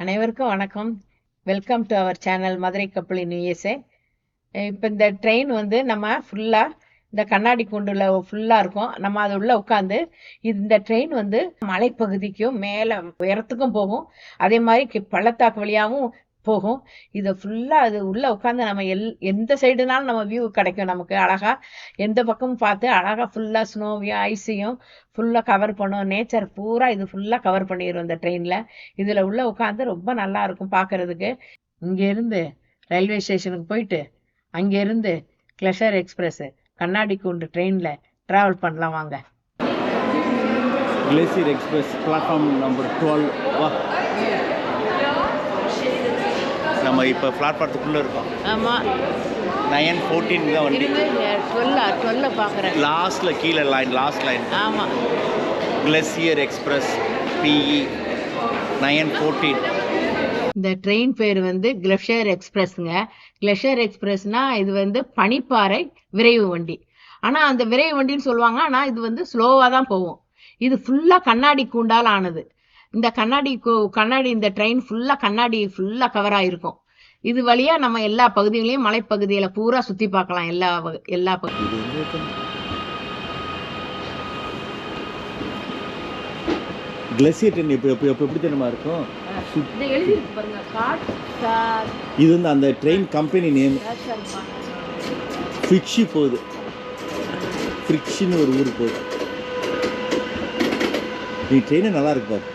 அனைவருக்கும் வணக்கம். Welcome to our channel Madurai கப்பலி நியூஎஸ்ஏ இப்போ இந்த ட்ரெயின் வந்து நம்ம ஃபுல்லாக இந்த கண்ணாடி கூண்டுல ஃபுல்லாக இருக்கும். நம்ம அது உள்ள உட்காந்து இந்த ட்ரெயின் வந்து மலைப்பகுதிக்கும் மேலே உயரத்துக்கும் போகும். அதே மாதிரி கி- பள்ளத்தாக்கு வழியாகவும் போகும். இதை ஃபுல்லாக அது உள்ளே உட்காந்து நம்ம எல் எந்த சைடுனாலும் நம்ம வியூ கிடைக்கும் நமக்கு அழகாக எந்த பக்கமும் பார்த்து அழகாக ஃபுல்லாக ஸ்னோவையும் ஐஸையும் ஃபுல்லாக கவர் பண்ணும். நேச்சர் பூரா இது ஃபுல்லாக கவர் பண்ணிடும் இந்த ட்ரெயினில் இதில் உள்ள உட்காந்து ரொம்ப நல்லா இருக்கும் பார்க்கறதுக்கு இங்கேருந்து ரயில்வே ஸ்டேஷனுக்கு போயிட்டு அங்கேருந்து கிளஷர் எக்ஸ்பிரஸ்ஸு கண்ணாடி கூண்டு ட்ரெயினில் ட்ராவல் பண்ணலாம் வாங்க. Glacier Express platform number twelve வா. நம்ம இப்போ பிளாட்ஃபார்த்துக்குள்ளே இருக்கோம். ஆமாம் நயன் ஃபோர்டீன் தான் வண்டி. டுவெல்லா டுவெல்ல பார்க்குறேன் லாஸ்ட்டில் கீழே லைன் லாஸ்ட் லைன் ஆமாம் Glacier Express PE nine fourteen இந்த ட்ரெயின் பேர் வந்து கிளஷர் எக்ஸ்பிரஸ்ங்க கிளஷர் எக்ஸ்பிரஸ்னா இது வந்து பனிப்பாறை விரைவு வண்டி. ஆனால் அந்த விரைவு வண்டின்னு சொல்லுவாங்க ஆனால் இது வந்து ஸ்லோவாக தான் போகும். இது ஃபுல்லாக கண்ணாடி கூண்டால் ஆனது. இந்த கண்ணாடி கூ- கண்ணாடி இந்த ட்ரெயின் ஃபுல்லாக கண்ணாடி ஃபுல்லாக கவர் ஆகிருக்கும் இது வழியாக நம்ம எல்லா பகுதிகளையும் மலைப்பகுதியில் பூரா சுற்றி பார்க்கலாம் எல்லா எல்லா? கிளேசியர் ட்ரெயின் இப்போ இப்போ இப்போ எப்படி தெரியுமா இருக்கும்? இது வந்து அந்த ட்ரெயின் கம்பெனி நேம் ஃபிக்ஷி போகுது. ஃப்ரிக்ஷின்னு ஒரு ஊர் போகுது. நீ ட்ரெயினே நல்லா இருக்கு பாரு.